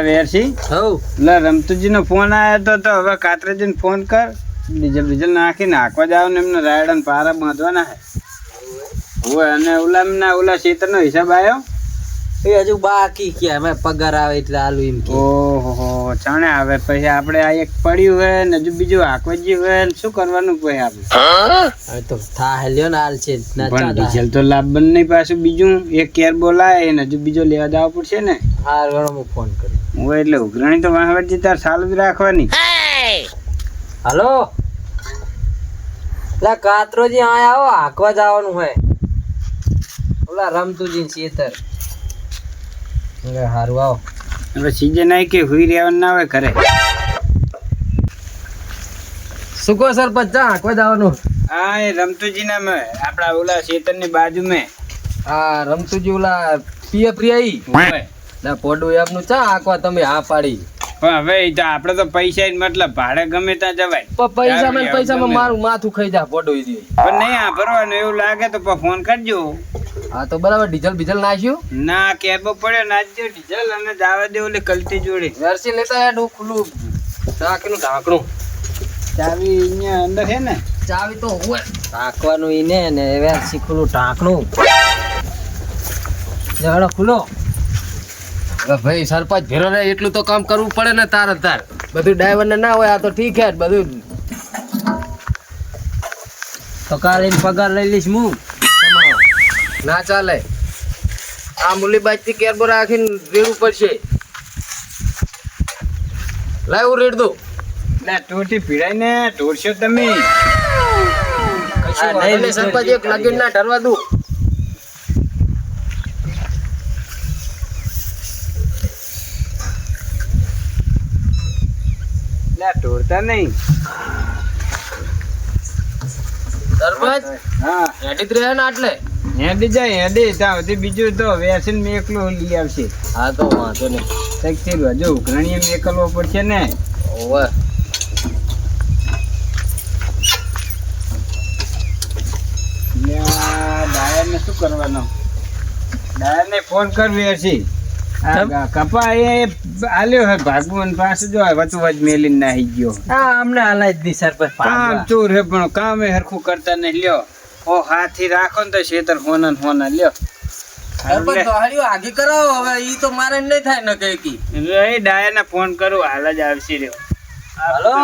વેરસી લે રમતુજી નો ફોન આવ્યો તો તો હવે કાતરેજી ને ફોન કર. ડીઝલ ડીઝલ નાખી નાખવા જાવ ને એમને રાયડા પારા બાંધવાના હે. હોય અને ઓલા ઓલા શેતર નો હિસાબ આવ્યો એ હજુ બાકી કે અમે પગાર આવે એટલે આલુ એમ કે. ઓહો જાણે આવે પછી આપણે આ એક પડ્યું હોય ને હજુ બીજું આકવજી હોય ને શું કરવાનું પછી આપણે? હવે તો થા હેલ્યો ને હાલ છે ના પણ ડીઝલ તો લાભ નહીં પાછું બીજું એક કેર બોલાય ને હજુ બીજો લેવા જવા પડશે ને. હાર ગણો હું ફોન કર્યો હું એટલે ઉઘરાણી તો વાહવાજી તાર ચાલુ જ રાખવાની. હલો? લા કાતરોજી આયા આવો હાંકવા જવાનું હોય. ઓલા રમતુજી ને શેતર. એટલે હારું આવો. હવે સીઝન આવી કે હુઈ રહેવાનું ના હોય ઘરે. શું કહો સરપંચ જા હાંકવા જવાનું? હા એ રમતુજી ના મેં આપણા ઓલા શેતરની બાજુ મેં હા રમતુજી ઓલા પિય પ્રિયાઈ. ના પોડું એમનું ચા હાંકવા તમે હા પાડી. પણ હવે તો આપડે તો પૈસા મતલબ ભાડે ગમે ત્યાં જવાય. પણ પૈસા માં પૈસામાં મારું માથું ખાઈ જા પોડું પણ નહીં આ ભરવાનું એવું લાગે તો ફોન કરજો. હા તો બરાબર ડીઝલ બીઝલ નાખ્યું? ના કેબો પડ્યો નાચજો ડીઝલ અને દાવા દે ને કલટી જોડે. નરસી લેતા યાર ખુલ્લું. ઢાંકનું ઢાંકણું. ચાવી અહીંયા અંદર છે ને? ચાવી તો હોય ઢાંકવાનું ઈને ને વેરસી ખુલ્લું ઢાંકણું. જડો ખુલ્લો. ભાઈ સરપંચ ભેરો રહે એટલું તો કામ કરવું પડે ને તાર તાર. બધું ડ્રાઈવર ને ના હોય આ તો ઠીક હે બધું. તો કાલે પગાર લઈ લઈશ હું. ના ચાલે. આ મુલીબાજથી કેરબો રાખીને રેડવું પડશે. લાવ હું રેડ દઉં. ના ટોટી પીડાય ને ટોરશો તમે. નહીં સરપંચ એક લગીન ના ઠરવા દઉં. ઢોળતા નહીં. સરપંચ હા. જ રહે ને આટલે. હેડી જાય હેડી ત્યાં સુધી બીજું તો વેસન મેં એકલું લઈ આવશે. હા તો વાંધો નહીં. શક્તિ હજુ ઉઘરાણીએ મેકલવો પડશે ને. ઓવે ડાયરને શું કરવાનો? ડાયરને ફોન કર વેરસી કપા એ આલ્યો હે ભાગવાન પાસે જો વચુ વચ મેલીને નાહી ગયો. હા અમને હાલાય જ દી સરપંચ કામ ચોર હે પણ કામ એ હરખું કરતા નહીં. લ્યો. ઓ હાથી રાખો ને તો શેતર હોનન હોના લ્યો. આગે કરાવો હવે ઈ તો મારે નહીં થાય ને કઈ કી. એ ને ફોન કરું હાલ જ આવશે રહ્યો. આ હલો?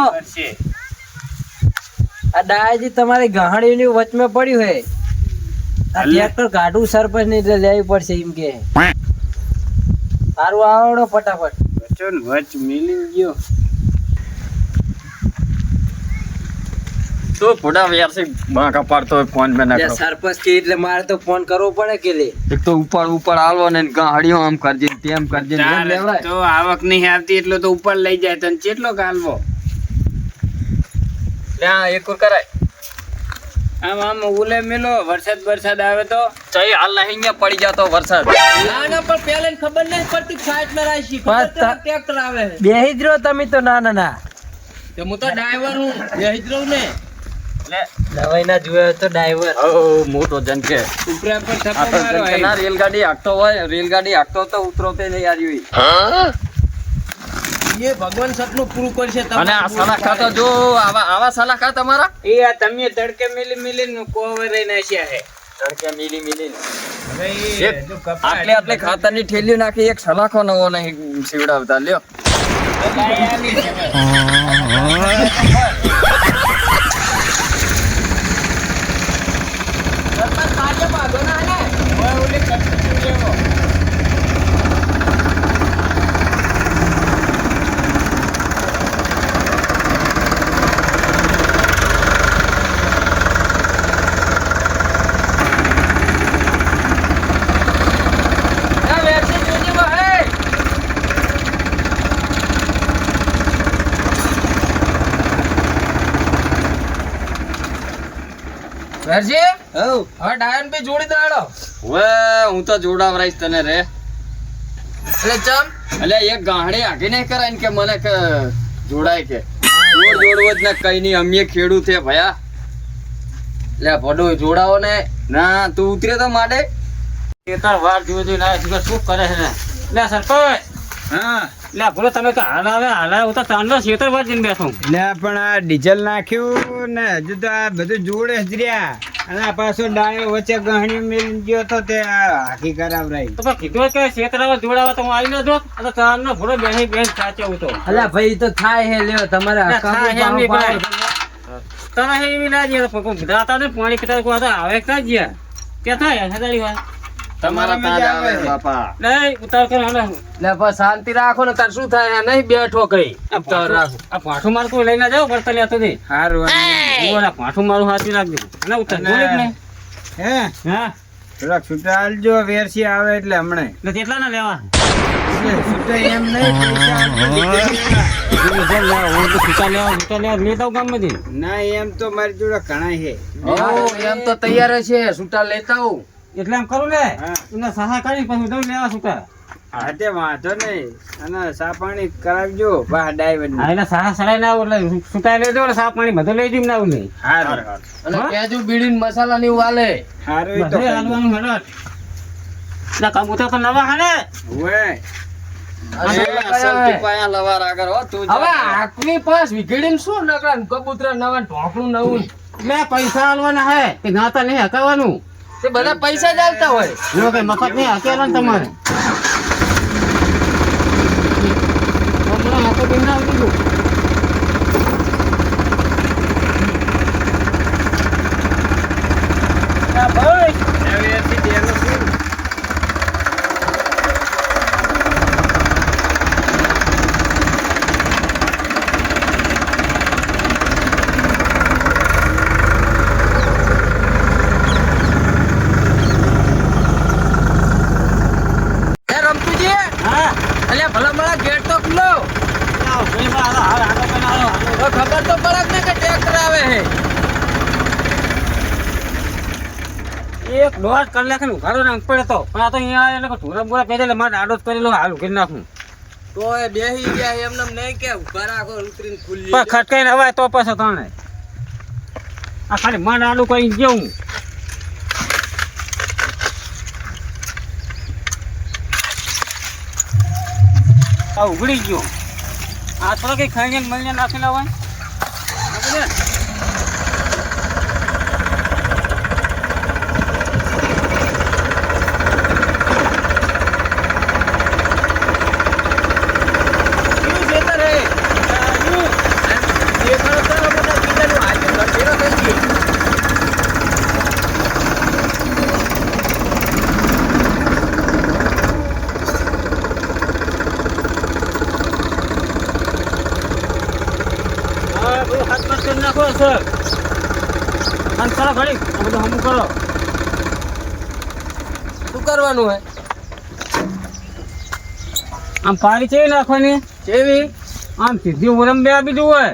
ડાયાજી તમારી ગહાડીની વચમાં પડ્યું હે. આ ટ્રેક્ટર કાઢું સરપંચ ને એટલે લેવી પડશે એમ કે. સારું આવડો ફટાફટ. વચો ને વચ મિલી ગયો. તો ફોટા વ્યાસી બાંકા પાડતો હોય ફોન મે ના સરપંચ કે એટલે મારે તો ફોન કરવો પડે કે લે? એક તો ઉપર ઉપર આલવો ને ગાડીઓ આમ કરજે તેમ કરજે તારે તો આવક નહીં આવતી એટલો તો ઉપર લઈ જાય તને કેટલો કાલવો ત્યાં એક કરાય. આમ આમ ઉલે મેલો વરસાદ વરસાદ આવે તો? ચઈ હાલ નહીં અહીંયા પડી જાતો વરસાદ. ના ના પણ પેલા ખબર નહીં પડતી સાઈડમાં રાશી ખબર છે ટ્રેક્ટર આવે બેહી જ રહો તમે તો ના ના ના. તો હું તો ડ્રાઈવર હું બેહી જ રહું ને. દવાઈ ના જોયો તો ડ્રાઈવર ઓ મોટો જન કે. ઉપરા પર થપ્પો મારો જન રેલગાડી હાંકતો હોય રેલગાડી હાંકતો તો ઉતરોતે નહીં યાર એ ભગવાન સપનું પૂરું કરશે અને આ સલાખા તો જો આવા આવા સલાખા તમારા? એ આ તમે તડકે મિલી મિલી કોવે રહી નાખ્યા હે તડકે મિલી મિલી હવે ઈ એક હજુ કપા આટલે આટલે ખાતરની થેલીઓ નાખી એક સલાખો નવો નહીં સીવડાવતા. લ્યો ગાય આલી છે બસ. હવે ઓલી હવ હવે ડાયન બી જોડી દાડો હવે હું તો જોડાવરાઈશ તને રે. એટલે ચમ. એટલે એક ગાંડી આગી નહીં કરાય ને કે મને કે જોડાય કે? જોડ જોડવો જ ને કઈ નહીં અમે ખેડૂત છે ભયા. લે ભડો જોડાવો ને. ના તું ઉતરે તો માટે એ તાર વાર જોઈ જોઈ ના છે શું કરે છે ને? લે સરપંચ. હા. એટલે આ ભૂલો તમે તો હાલ આવે હાલ આવે હું તો ચાંદલો શેતર વાજીને બેઠો. એટલે પણ આ ડીઝલ નાખ્યું ને હજુ તો આ બધું જોડે જ રહ્યા. અને પાછો ડાયો વચ્ચે ગહણી મેલી ગયો તો તે આ હાકી કરાવરાઈ તો કીધું કે શેતર આવે જોડાવા તો હું આવી ન જો આ તો ચાંદલો ભૂલો બેસી બેન સાચવું તો. અલ્યા ભાઈ તો થાય હે લ્યો તમારે. તમે એવી ના જઈએ દાતા ને પાણી પીતા આવે ક્યાં ગયા ક્યાં થાય હજારી વાર? તમારા તાજ આવે આવે. બાપા નહીં ઉતાર કરો હાલો. લે બસ શાંતિ રાખો ને તાર શું થાય? નહીં બેઠો કઈ. આ રાખો. આ પાછું મારું કોઈ લઈને જાઓ પડતા લેતો નહીં હારું જુઓ, આ મારું હાથી રાખજો. અને ઉતાર બોલે જ હે? હા? થોડાક છૂટા હાલજો વેરસી આવે એટલે હમણાં. એટલે કેટલા ના લેવા છૂટા એમ નહીં ના એમ તો મારી જોડે ઘણા છે. હો, એમ તો તૈયાર જ છે. છૂટા લેતા આવું. એટલે એમ કરું ને હા. એમને સહાય કરી પછી દઉં લેવા છૂટા. હા તે વાંધો નહીં. અને સાફ પાણી કરાવજો. બા ડ્રાઈવર હા એટલે સહાય સડાઈ ના આવું એટલે છૂટા લેજો એટલે સાફ પાણી બધું લઈ જઈને ના આવું નહીં. હારું. અને કેજો બીડી ને મસાલા ની વાલે હારું તો હાલવાનું હેડો. એટલે કબૂતર તો નવા હાને હોય અને એ અસલ ટીપાયા લવાર આગળ હો તું હવે જા. આકની પાસ શું નકરા કબૂતરા નવા ઢોકળું નવું. એટલે પૈસા હાલવાના હે કે નાતા નહીં હકાવાનું. બધા પૈસા જ આવતા હોય. જો મફત નહીં હકેવાનું તમારે હમણાં હાથે બેન ના આવી ગયું. આ ભાઈ વેરસી દેલો છું એ રમતુજી હા અલ્યા ભલા ભલા ગેટ તો ખુલ્લો આવો, ભાઈ, બા, હાલો, હાલો, હાલો, હાલો, હાલો. હવે ખબર તો પડે જ ને કે ટ્રેક્ટર આવે હે એક નાખે ઘરો ને પડે તો. પણ આ તો અહીંયા એટલે ઢોરા બોરા પહેરે એટલે મારે આડો જ કરેલો હાલ કરી નાખું. તો એ બેહી ગયા એમને એમ નહીં કે ઊભા રાખો ઉતરીને ખુલ્લી પણ ખટકાઈને હવાય તો પાછો તણે. આ ખાલી મન આડું કરીને જેવું આ ઉગડી ગયો. આ થોડો કઈ ખાઈને મળીને નાખેલા હોય આ બધે. કેવું ખેતર હે આ રહ્યું. દેખાડો તો ને બધા કીધાનું આજે ઘર ભેગા થઈ ગઈ હા બધું હાથ પાસ કરી નાખો સર અને કરો ઘડી બધું હમું કરો. શું કરવાનું હે? આમ પારી ચેવી નાખવાની? કેવી આમ સીધી ઉરમ આપી દઉં હોય.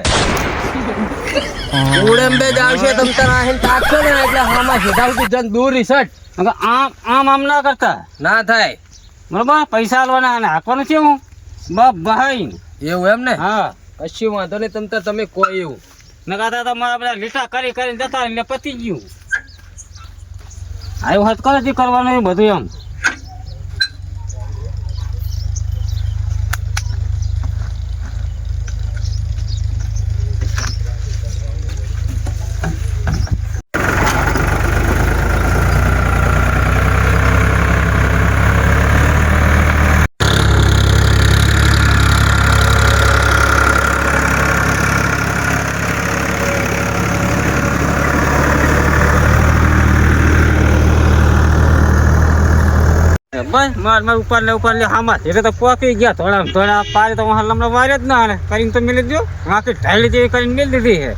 ઉડેમ જ આવશે તમ તાર આહીન તાકશો ને એટલે હામાં સીધા સુધી જન દૂર રિસર્ચ. નકર આમ આમ આમ ના કરતા. ના થાય. બરોબર? પૈસા આલવાના અને હાંકવાનું છે હું. બહાઈ એવું એમ ને? હા. કશું વાંધો નહીં, તમ તાર તમે કોઈ એવું. નકાતા તો મારા બધા લીટા કરી કરીને જતા એટલે પતી ગયું. આવ્યું હાથ કરો કરવાનું એ બધું એમ. બસ માર માર ઉપર લે ઉપર લે, હામાં. એટલે તો પોકી ગયા. થોડા થોડા પારે તો વહાં લમણા મારે જ ના કરીને તો મેલી દો બાકી ઢાળી જેવી કરીને મેલી દીધી છે.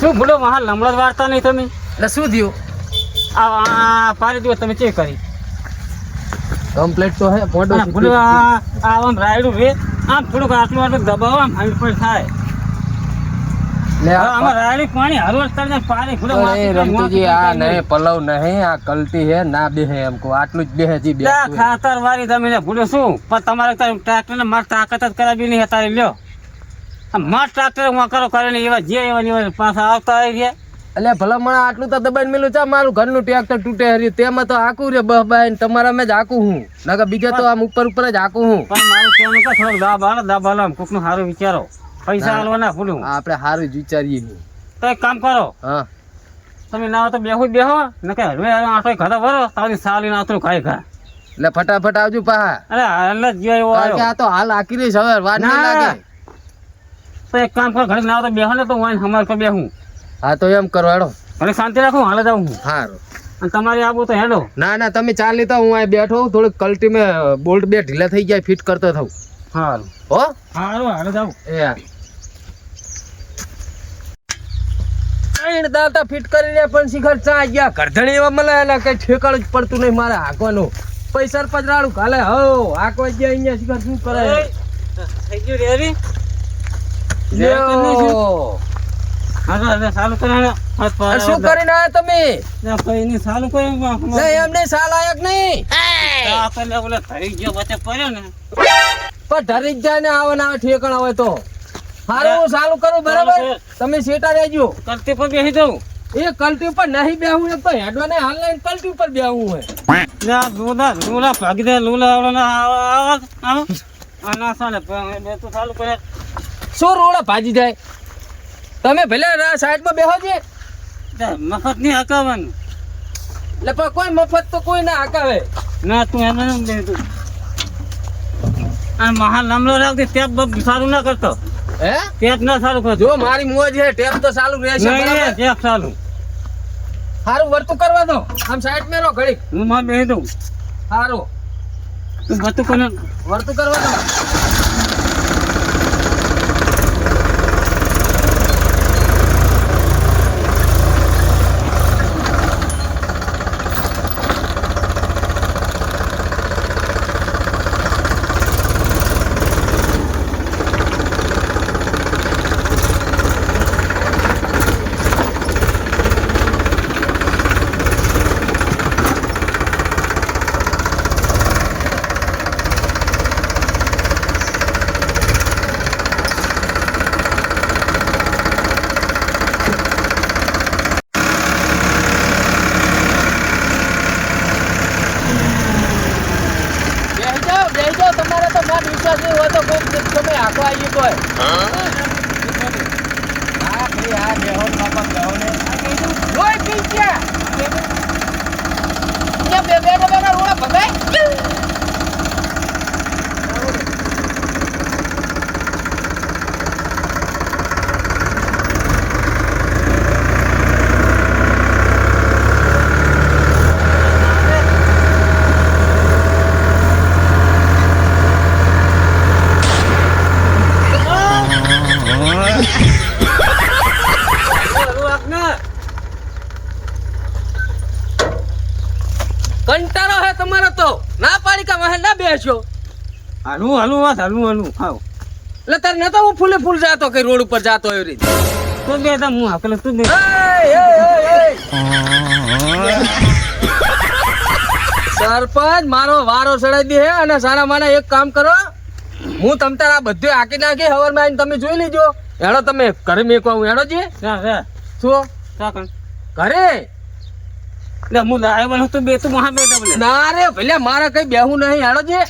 શું બોલો વહાં લમણા વાર્તા નહીં તમે? એટલે શું થયું? આ આ દિવસ તમે ચેક કરી. કમ્પ્લેટ તો હે ફોટો આમ રાયડું રે આમ થોડુંક આટલું આટલું દબાવો આમ હાઈટ પર થાય. પલવ નહીં આ કલતી હે ના બેહે એમ કહું. આટલું જ બેહે જી ખાતર વાળી તમે ભૂલો શું? પણ તમારે ટ્રેક્ટર ને માર તાકાત જ કરાવી નહીં તારે લ્યો. આ માર ટ્રેક્ટરમાં કરો કરે ને એવા જે એવા પાછા આવતા હોય છે. એટલે ભલા મને આટલું તો દબાઈને મેલું ચા મારું ઘરનું ટ્રેક્ટર તૂટે હર્યું. તેમાં તો આકું રે બસ બાય તમારા મેં જ આકું હું. નકર બીજે તો આમ ઉપર ઉપર જ આકું હું. પણ મારું કહેવાનું કે થોડોક દાબ આલો દાબ હાલો કોકનું સારું વિચારો. પૈસા હાલવાના ભૂલું. આ આપણે સારું જ વિચારીએ. તો એક કામ કરો. હા. તમે ના તો બેહો બેહો. ને કે હવે આટો ઘરે ભરો તારી સાલી નાતરું ખાઈ ખા. એટલે ફટાફટ આવજો પાહા. અરે હાલ જ ગયો એવો આવ્યો. આ તો હાલ આકી રહીશ હવે વાર ના. લાગે. તો એક કામ કરો ઘરે ના તો બેહો ને તો હું હમાર પર બેહું. હા તો એમ કરો હેડો. અને શાંતિ રાખો હાલે જાઉં હું. સારું અને તમારી આબુ તો હેડો. ના ના તમે ચાલ લેતા હું અહીં બેઠો થોડીક કલ્ટી મેં બોલ્ટ બે ઢીલા થઈ જાય ફિટ કરતો થઉં. સારું હો? સારું હાલે જાઉં. એ. ત્રણ દાંતા ફિટ કરી લે પણ શિખર ચા ગયા. કરધણી એવા મળે એટલે કઈ ઠેકાણું જ પડતું નહીં મારે હાંકવાનું. પૈસા પજરાડું કાલે હો હાંકવા ગયા અહીંયા શિખર શું કરે? થઈ ગયું ચાલુ ને કરીને આયા તમે? ના, કઈ ચાલુ કરો એમ નહીં ઓલે થઈ ગયો વચ્ચે પડ્યો ને. પણ ઢરી જાય ને આવે ને આવે હોય તો. હારું હું ચાલુ કરું બરાબર? તમે સેટા રહેજો. કરતી પર બેસી જાઉં. એ કલ્ટી ઉપર નહીં બેવું એમ તો હેડવા ને હાલ લઈને કલ્ટી ઉપર બેહવું હોય. લા, લુલા લુલા ભાગી દે લુલા આવડો આવો આવો આવો. ના બે તો ચાલુ કરે શું રોડા ભાજી જાય? તમે ભલે સાઈડમાં બેહો છે મફત નહીં હકાવવાનું એટલે પણ કોઈ મફત તો કોઈ ના હકાવે ના તું એમ નહીં દે તું. આ મહાન લાંબલો રાખતી ટેપ સારું ના કરતો. હે? ટેપ ના સારું કરતો. જો મારી મોજ છે ટેપ તો સારું રહેશે બરાબર? ટેપ સારું સારું વર્તું કરવા દો. આમ સાઈડમાં રહો ઘડીક. હું માં બેહી દઉં. સારું તું બધું કોને વર્તું કરવા દો બેસી જાઓ બેસી જાઓ તમારે તો માર વિશ્વાસ નહીં હોય તો કોક દિવસ તમે આખો આવી તોય હા ભાઈ આ બેહો ને બાપા બેહો ને લોહી પી ગયા અહીંયા બે બે ડબ્બાના રોડા ભગાય કંટાળો હે તમારો તો ના પાડી કે વાહે ના બેસ્યો હલવું હલવું વાત હલવું હલવું. ખાવ એટલે તારે નતો હું ફૂલે ફૂલ જાતો કે રોડ ઉપર જાતો એવી રીતે? તું બે તા હું હાકલે તું બે. સરપંચ મારો વારો ચડાઈ દે હે અને સારા માના એક કામ કરો. હું તમ તારા બધું હાકી નાખી હવરમાં તમે જોઈ લેજો. એડો તમે ઘરે મેં હું એડો જા. જા શું? ઘરે? એટલે હું લાયો બનો તું બે તું મહા બે ના રે ભલે મારે કઈ બેહું નહીં હેડો છે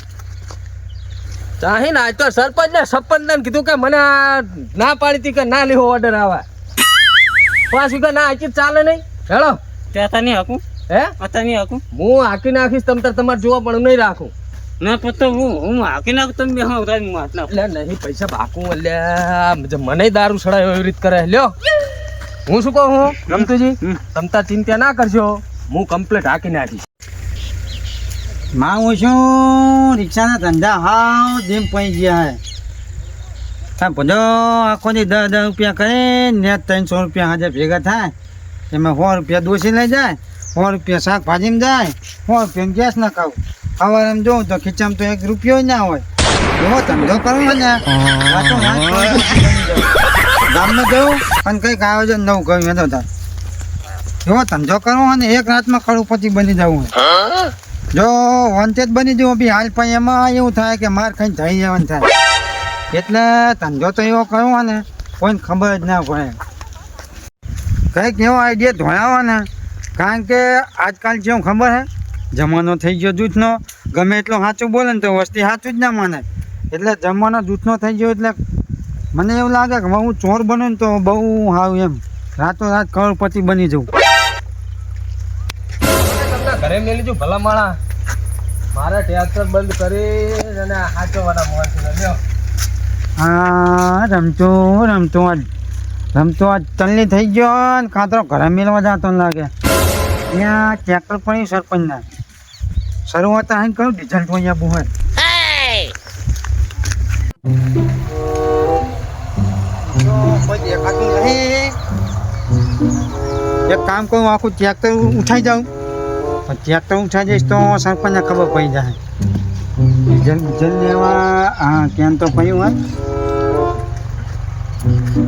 ના આજ તો સરપંચ ને સરપંચ ને કીધું કે મને ના પાડી હતી કે ના લેવો ઓર્ડર આવા. પાછું કે ના આચી ચાલે નહીં? હેડો ત્યાં નહીં હાકું. હે? અત્યારે નહીં હાકું. હું હાકી નાખીશ તમ તાર તમારે જોવા પણ નહીં રાખું. ના પતો હું હું હાકી નાખું તમે બે હા ઉતારી હાથ ના એટલે નહીં પૈસા બાકું એટલે મને દારૂ સડાયો એવી રીત કરે. લ્યો. હું શું કહું હું? રમતુજી તમતા તમ ચિંતા ના કરજો. હું કમ્પ્લેટ હાકી નાખીશ. માં શું રિક્ષાના ધંધા હાવ જેમ પઈ ગયા હે. હા બધો આખોથી દસ દસ રૂપિયા કરે ને ત્રણસો રૂપિયા હાજર ભેગા થાય. એમાં સો રૂપિયા દોશી લઈ જાય, સો રૂપિયા શાકભાજીમાં જાય, સો રૂપિયા ગેસ ના ખાવું. સવારે એમ જોઉં તો ખીચામાં તો એક રૂપિયો ના હોય. એવો ધંધો કરવો ને. ગામમાં જવું અને કંઈક આયોજન નવું કહ્યું એનો તાર એવો ધંધો કરવો અને એક રાતમાં કરોડપતિ બની જવું. જો વંચિત બની જવું બી હાલ પણ એમાં એવું થાય કે માર ખાઈને થઈ જવાનું થાય. એટલે ધંધો તો એવો કરવો ને કોઈને ખબર જ ના પડે. કંઈક એવો આઈડિયા ધોયાવો ને કારણ કે આજકાલ જેવું ખબર હે, જમાનો થઈ ગયો જૂથનો. ગમે એટલો સાચું બોલે ને તો વસ્તી સાચું જ ના માને. એટલે જમાનો જૂથનો થઈ ગયો એટલે મને એવું લાગે કે હું ચોર બનું ને તો બહુ સારું એમ. રાતો રાત કરોડપતિ બની જવું. ઘરે મેલી છું ભલા માણા મારા ટ્રેક્ટર બંધ કરી અને હાચવાના માણસ લ્યો હા રમતો રમતો આજ. રમતો આજ તલ્લી થઈ ગયો ને કાં તો ઘરે મેળવા જતો લાગે. ત્યાં ટ્રેક્ટર પણ સરપંચ ના. શરૂઆત અહીં કયું ડીઝલ તો અહીંયા બુહે એક કામ કરું આખું ટ્રેક્ટર ઉઠાઈ જાઉં. પણ હું ઉઠાઈ જઈશ તો સરપંચને ખબર પડી જાય. જલ લેવા હા કેમ તો પડ્યું હોય.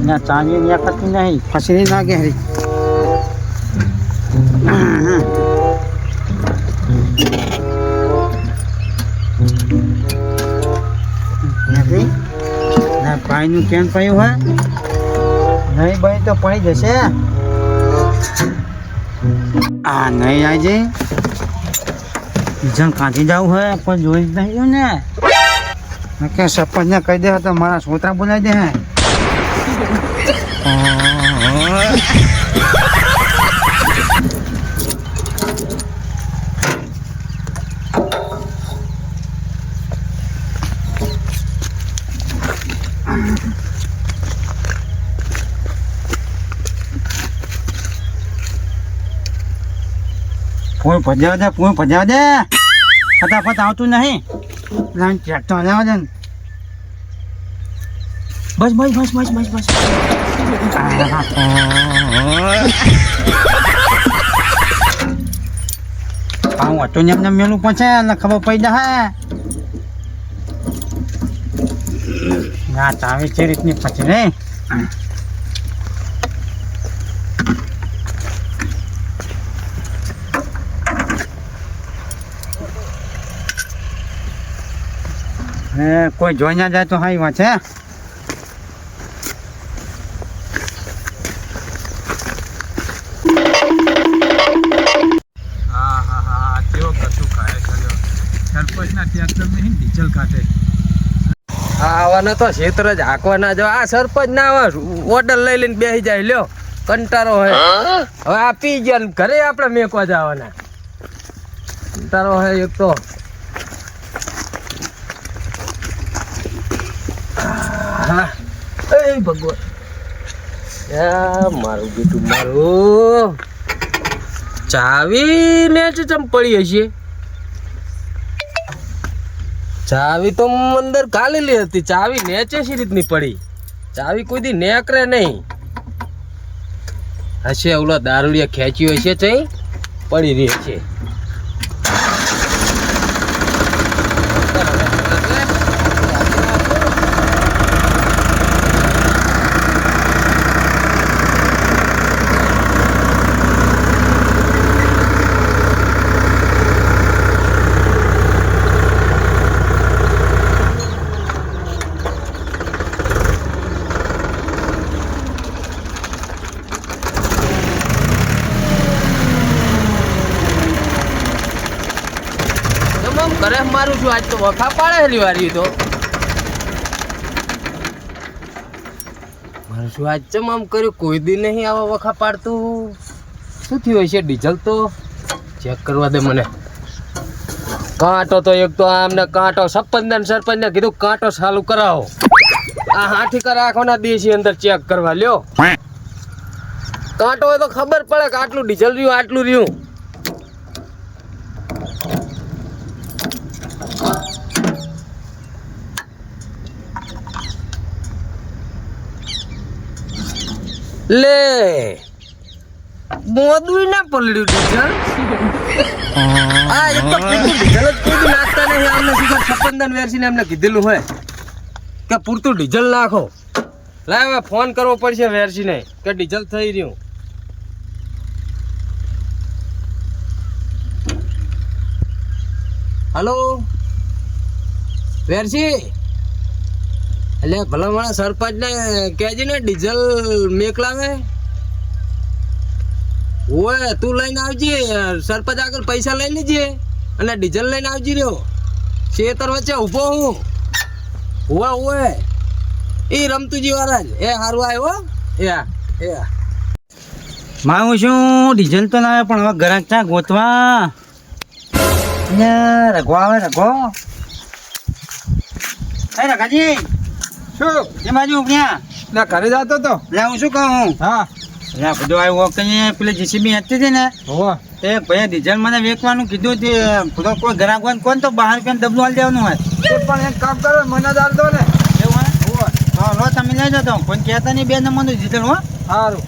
ના, ચાંદી ન્યા કરતી નહીં. ફસરી નાખે હરી. ભાઈનું કેમ પડ્યું હોય. નહીં, ભાઈ, તો પડી જશે. આ, નહીં, આજે. જણ કાઢી જવું હોય પણ જોઈ જ નહીં ને કે સરપંચને કહી દે તો મારા છોકરા બોલાવી દે હે ફૂલ ભજાવ દે, ફૂલ ભજાવ દે. ફટાફટ આવતું નહીં. ટ્રેક્ટર લેવા દે ને. બસ બસ બસ બસ બસ બસ. આવું હતું એમને મેલું પછી એટલે ખબર પડી હે. ના, તાવી છે રીતની પછી રે હે કોઈ જોઈ ના જાય તો છે. હા હા હા તેઓ કશું ખાય કર્યો સરપંચના ટ્રેક્ટર નહીં ડીઝલ કાઢે. આ આવવાના તો ક્ષેત્ર જ હાંકવાના જો. આ સરપંચ ના આવે ઓર્ડર લઈ લઈને બેસી જાય. લ્યો કંટારો હોય હવે આ પી ગયા ને ઘરે આપણે મેકવા જવાના. કંટારો હોય એક તો. એ ભગવાન. મારું બેટું, મારું. ચાવી ને જ ચમ હશે? ચાવી તો અંદર કાલેલી હતી. ચાવી નેચે સી રીતની પડી. ચાવી કોઈ દી નેકરે નહીં. હશે, ઓલો દારૂડિયા ખેંચ્યો હશે ચઈ? પડી રહી છે તમામ ઘરે મારું છું આજ તો વખા પાડેલી વારી તો. મારું શું આજ ચમ આમ કર્યું? કોઈ દી નહીં આવા વખા પાડતું. શું થયું હશે? ડીઝલ તો ચેક કરવા દે મને. કાંટો તો એક તો આમને કાંટો સરપંચ ને સરપંચને કીધું કાંટો ચાલુ કરાવો. આ હાથી આખો દેશી અંદર ચેક કરવા લ્યો. કાંટો હોય તો ખબર પડે કે આટલું ડીઝલ રહ્યું આટલું રહ્યું. લે. મોદું ના પલડ્યું ડીઝલ આ એક તો પૂરતું ડીઝલ જ કોઈ દી નાખતા નહીં આમને શીખર છપ્પન વેરસીને એમને કીધેલું હોય. કે પૂરતું ડીઝલ નાખો. લાય હવે ફોન કરવો પડશે વેરસીને કે ડીઝલ થઈ રહ્યું. હલો? વેરસી? એટલે ભલા મારા સરપંચ ને કહેજે ને, ડીઝલ મેકલાવે. ઓય, તું લઈને આવજે, સરપંચ આગળ પૈસા લઈ લેજે અને ડીઝલ લઈને આવજે રહ્યો. ખેતર વચ્ચે ઊભો હું. ઓય ઓય. એ રમતુજી વાળા એ હારું આવ્યો. એ એ હા. માં હું શું? ડીઝલ તો લાવે પણ હવે ગરાક ચા ગોતવા. રઘો આવે, રઘો. રઘાજી. શું? એ બાજુ ઉપડ્યા. ના ઘરે જતો તો. એટલે હું શું કહું? હા. એટલે બધું આવ્યું કઈ પેલી જીસીબી હતી હતી ને હોવા. તે ભાઈ ડીઝલ મને વેચવાનું કીધું તે બધો કોઈ ઘરાક હોય કોણ તો બહાર કેમ ડબલું હાલ દેવાનું હોય. તે પણ એક કામ કરો મને જ આલ દો ને. એવું હોય? હા લો તમે લઈ જતો પણ કહેતા નહીં બે નંબરનું ડીઝલ હો. સારું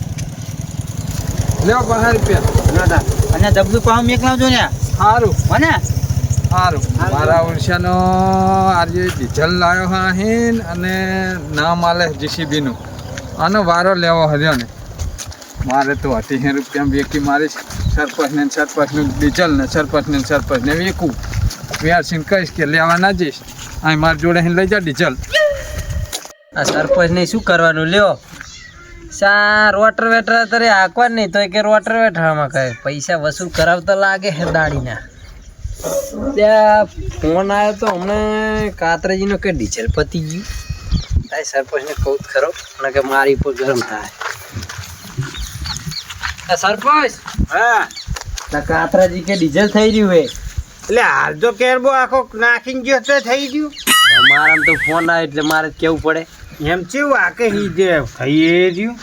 લેવો બહાર રૂપિયા. અને ડબલું પાવ મેકલાવજો ને. સારું હો ને સારું મારા ઓળશાનો આજે ડીઝલ લાવ્યો હા અહીં અને નામ આલે જીસીબીનું. આનો વારો લેવો હર્યો ને. મારે તો અઢીસો રૂપિયા વેકી મારી સરપંચને ને સરપંચનું ડીઝલ ને સરપંચને ને સરપંચને વેકું વ્યારસીને કહીશ કે લેવા ના જઈશ. અહીં મારી જોડે લઈ જા ડીઝલ. આ સરપંચ ને શું કરવાનું? લ્યો. સા રોટર વેટર તારે હાકવા નહીં તો કે રોટર વેટરમાં કહે પૈસા વસૂલ કરાવતા લાગે હે દાડીના. ત્યાં ફોન આવ્યો તો હમણાં કાતરાજીનો કે ડીઝલ પતી ગયું. તારે સરપંચને કહું ખરો અને કે મારી ઉપર ગરમ થાય. સરપંચ! હા. કાતરાજી કે ડીઝલ થઈ રહ્યું હે. એટલે હાલ તો કેરબો આખો નાખીને ગયો તો થઈ ગયું. મારે તો ફોન આવ્યો એટલે મારે કેવું પડે. એમ ચેવું આ કે જે થઈ રહ્યું?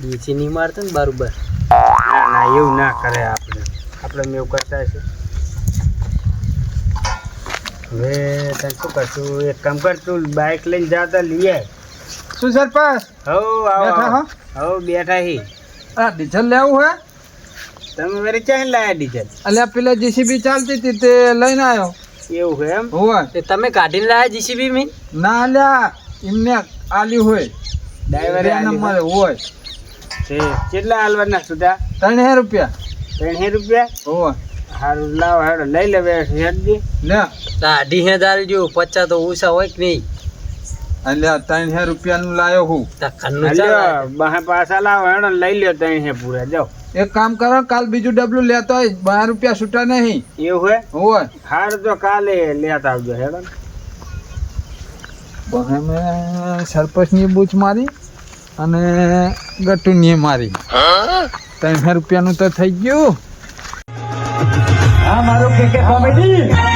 નીચે નહીં મારતો ને બરોબર. ના ના એવું ના કરે આપણે. આપણે મેં એવું કરતા છે હવે તને શું કરશું? એક કામ કર તું બાઇક લઈને જાતા લઈ આય શું સરપંચ? હવ આવો હવ બેઠા હી. આ ડીઝલ લેવું હે? તમે વેરે ક્યાં લાયા ડીઝલ? અલ્યા પેલા જીસીબી ચાલતી હતી તે લઈને આવ્યો એવું છે એમ? હોય તે તમે કાઢીને લાયા જીસીબી મી ના અલ્યા એમને આલી હોય. ડ્રાઈવરે નંબર હોય. છે. કેટલા આલવાના સુધા ત્રણ રૂપિયા. ત્રણસો રૂપિયા? હોય સારું લાવો હેડો લઈ લેવે હેડજી. લે. અઢી હજાર જો પચાસ તો ઓછા હોય કે નહીં? અલ્યા ત્રણ રૂપિયાનું લાયો હું. તા ઘરનું ચાલે. હાલ્યો બહે પાછા લાવ હેડો લઈ લ્યો હે પૂરા જાઓ. એક કામ કરો કાલ બીજું ડબલું લેતો હોય બાર રૂપિયા છૂટા નહીં. એવું હે હોય. હાર તો કાલે લેતા આવજો હેડો. ને. બહે મેં સરપંચની બૂચ મારી અને ગટુની મારી. ત્રણ રૂપિયાનું તો થઈ ગયું. હા મારું કે કોમેડી